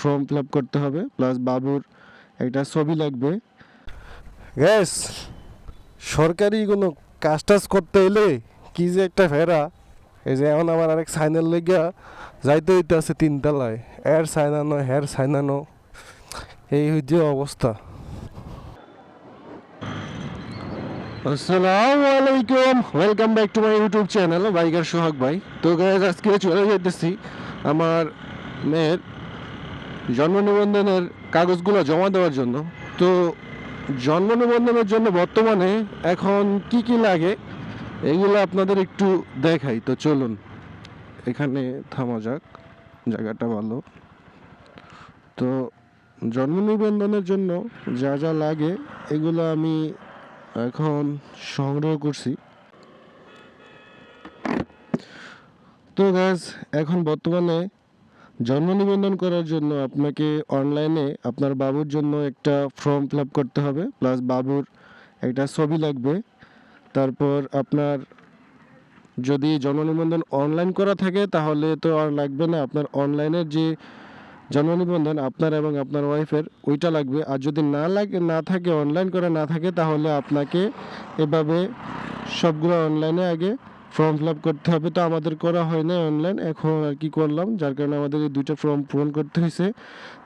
Form fill up করতে হবে plus বাবুর একটা ছবি লাগবে। গ্যাস সরকারি কোনো কাজ টাজ করতে এলে কি যে একটা ফেরা এই যে এখন আমার আরেক সাইনের লেগিয়া যাইতে হইতে আছে তিনতলায়। এর সাইনানো হের সাইনানো এই হচ্ছে অবস্থা। আসসালামু আলাইকুম welcome back to my YouTube channel biker Sohag ভাই তো গাইজ আজকে চলে যেতেছি আমার মেয়ের জন্ম নিবন্ধনের কাগজগুলো জমা দেওয়ার জন্য। তো জন্ম নিবন্ধনের জন্য বর্তমানে এখন কি কি লাগে এগুলো আপনাদের একটু দেখাই। তো চলুন, এখানে থামা যাক, জায়গাটা ভালো। তো জন্ম নিবন্ধনের জন্য যা যা লাগে, এগুলো আমি এখন সংগ্রহ করছি। তো গ্যাস এখন বর্তমানে জন্ম নিবন্ধন করার জন্য আপনাকে অনলাইনে আপনার বাবুর জন্য একটা ফর্ম ফিল করতে হবে প্লাস বাবুর একটা ছবি লাগবে। তারপর আপনার যদি জন্ম নিবন্ধন অনলাইন করা থাকে, তাহলে তো আর লাগবে না। আপনার অনলাইনের যে জন্ম নিবন্ধন, আপনার এবং আপনার ওয়াইফের ওইটা লাগবে। আর যদি না লাগে, না থাকে অনলাইন করা না থাকে, তাহলে আপনাকে এভাবে সবগুলো অনলাইনে আগে ফর্ম ফিল আপ করতে হবে তো আমাদের করা হয় না অনলাইন, এখন আর কি করলাম, যার কারণে আমাদের এই দুইটা ফর্ম পূরণ করতে হয়েছে।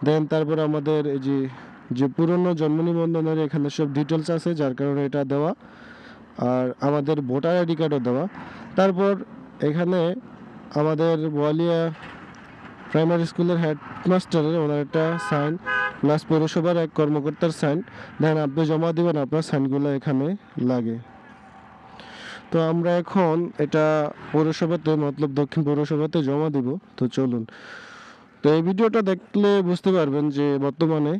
দেন তারপর আমাদের এই যে যে পুরনো জন্ম নিবন্ধনের এখানে সব ডিটেলস আছে, যার কারণে এটা দেওয়া, আর আমাদের ভোটার আইডি কার্ডও দেওয়া। তারপর এখানে আমাদের বলিয়া প্রাইমারি স্কুলের হেডমাস্টারের ওনার একটা সাইন প্লাস পৌরসভার এক কর্মকর্তার সাইন দেন আপনি জমা দেবেন, আপনার সাইনগুলো এখানে লাগে। তো আমরা এখন এটা পৌরসভাতে, মতলব দক্ষিণ পৌরসভাতে জমা দিব, তো চলুন। তো এই ভিডিওটা দেখলে বুঝতে পারবেন যে বর্তমানে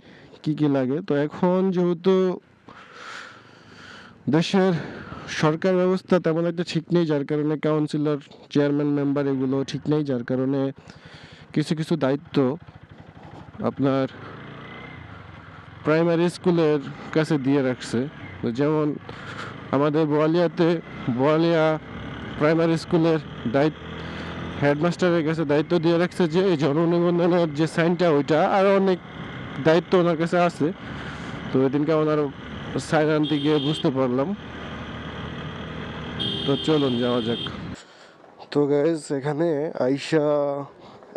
কি কি লাগে। তো এখন যেহেতু দেশের সরকার ব্যবস্থা তেমন একটা ঠিক নেই, যার কারণে কাউন্সিলর, চেয়ারম্যান মেম্বার এগুলো ঠিক নেই, যার কারণে কিছু কিছু দায়িত্ব আপনার প্রাইমারি স্কুলের কাছে দিয়ে রাখছে। যেমন আমাদের বোয়ালিয়াতে বোয়ালিয়া প্রাইমারি স্কুলের দায়িত্ব, হেডমাস্টারের কাছে দায়িত্ব দিয়ে রাখছে যে এই জন্ম নিবন্ধনের যে সাইনটা, ওইটা আরও অনেক দায়িত্ব ওনার কাছে আছে। তো এদিনকে ওনার সাইন আনতে গিয়ে বুঝতে পারলাম। তো চলুন, যাওয়া যাক। তো গাইজ এখানে আইসা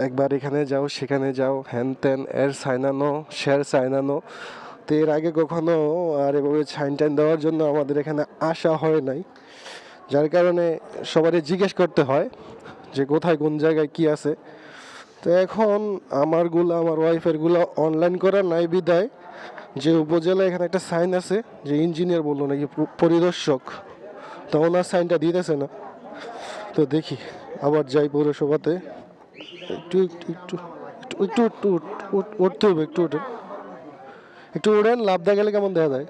একবার এখানে যাও, সেখানে যাও, হ্যান ত্যান, এর সাইনানো শের সাইনানো তো এর আগে কখনো, আর এভাবে সাইন টাইন দেওয়ার জন্য আমাদের এখানে আসা হয় নাই। যার কারণে সবারই জিজ্ঞেস করতে হয় যে কোথায় কোন জায়গায় কি আছে। তো এখন আমারগুলো আমার ওয়াইফেরগুলো অনলাইন করা নাই বিদায়। যে উপজেলা এখানে একটা সাইন আছে, যে ইঞ্জিনিয়ার বলল নাকি পরিদর্শক। তো ওনার সাইনটা দিতেছে না। তো দেখি, আবার যাই পৌরসভাতে। একটু একটু একটু একটু উঠ- উঠ- উঠতে হবে, একটু উঠেন একটু উড়েন লাভ দেখা গেলে কেমন দেখা যায়?